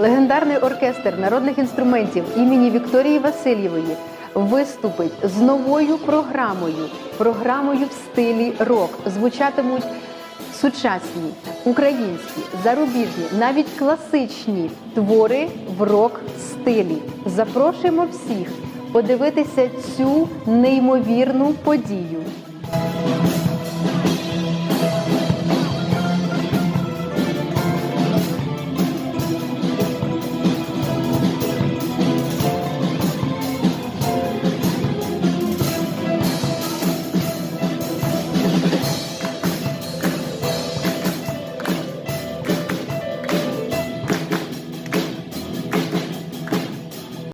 Легендарний оркестр народних інструментів імені Вікторії Васильєвої виступить з новою програмою, програмою в стилі рок. Звучатимуть сучасні, українські, зарубіжні, навіть класичні твори в рок стилі. Запрошуємо всіх подивитися цю неймовірну подію.